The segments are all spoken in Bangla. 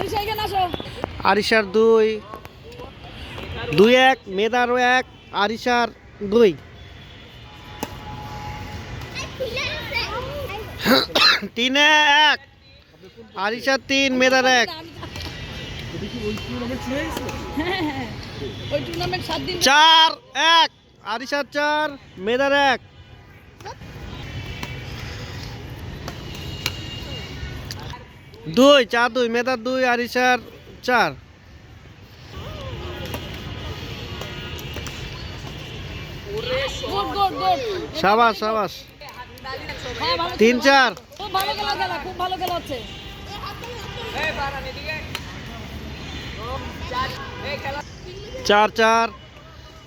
আরিশা আরিশার দুই দুই এক মেদারও এক আরিশার দুই। তিনে এক আরিশার তিন মেদার এক। চার এক আরিশার চার মেদার এক। দুই চার দুই মেদার দুই আরিশার চার। সাবাস সাবাস। তিন চার। চার চার।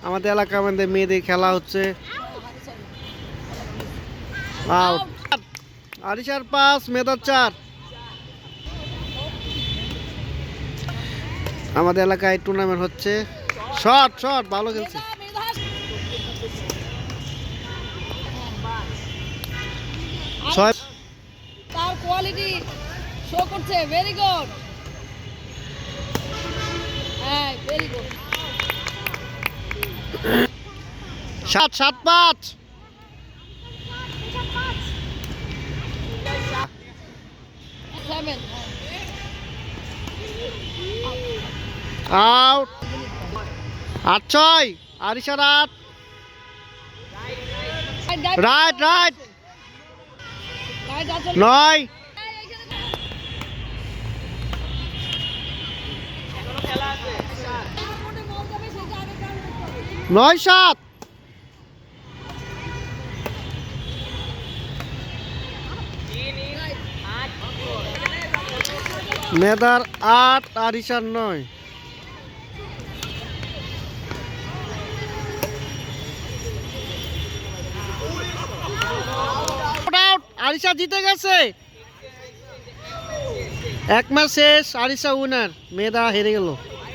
আমাদের এলাকা আমাদের মেয়েদের খেলা হচ্ছে। আউট আরিশার পাঁচ মেদার চার। আমাদের এলাকায় টুর্নামেন্ট হচ্ছে। শট শট ভালো খেলছে। তার কোয়ালিটি শো করছে ভেরি গুড হ্যাঁ ভেরি গুড সাত সাত পাঁচ। Seven out. আট ছয় আরিশার আট রাইট রাইট নয়। নয় সাত। মেদার আট আরিশার নয়। আরিশা জিতে গেছে। এক ম্যাচ শেষ আরিশা উইনার মেয়েদা হেরে গেল।